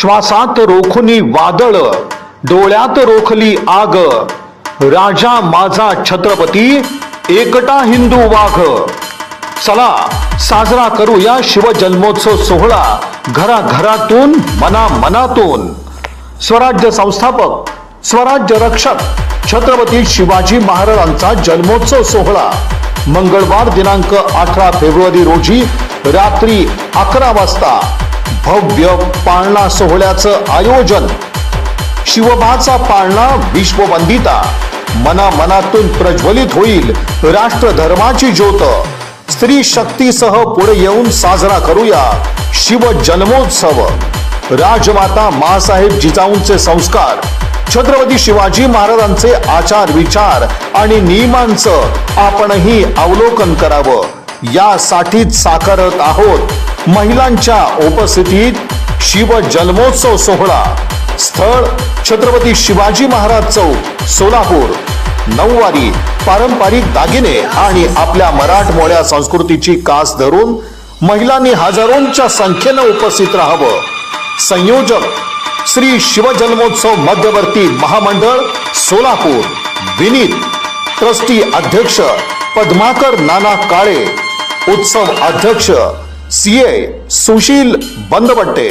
श्वासात रोखुनी वादळ डोळ्यात रोखली आग. राजा माझा छत्रपती एकटा हिंदू वाघ. चला साजरा करूया शिवजन्मोत्सव सोहळा घराघरातून मना मनातून स्वराज्य संस्थापक स्वराज्य रक्षक छत्रपती शिवाजी महाराजांचा जन्मोत्सव सोहळा. मंगळवार दिनांक अठरा फेब्रुवारी रोजी रात्री अकरा वाजता. भव्य पाळणा सोहळ्याचं आयोजन. शिवबाचा पाळणा विश्ववंदिता. मना मनातून प्रज्वलित होईल राष्ट्रधर्माची ज्योत. स्त्री शक्तीसह पुढे येऊन साजरा करूया शिव जन्मोत्सव. राजमाता मासाहेब जिजाऊंचे संस्कार. छत्रपती शिवाजी महाराजांचे आचार विचार आणि नियमांचं आपणही अवलोकन करावं. यासाठीच साकारत आहोत महिलांच्या उपस्थितीत शिव जन्मोत्सव सोहळा. स्थळ छत्रपती शिवाजी महाराज चौक सोलापूर. नऊवारी पारंपरिक दागिने आणि आपल्या मराठमोळ्या संस्कृतीची कास धरून महिलांनी हजारोंच्या संख्येनं उपस्थित राहावं. संयोजक श्री शिवजन्मोत्सव मध्यवर्ती महामंडळ सोलापूर. विनीत ट्रस्टी अध्यक्ष पद्माकर नाना काळे. उत्सव अध्यक्ष सीए सुशील बंदपट्टे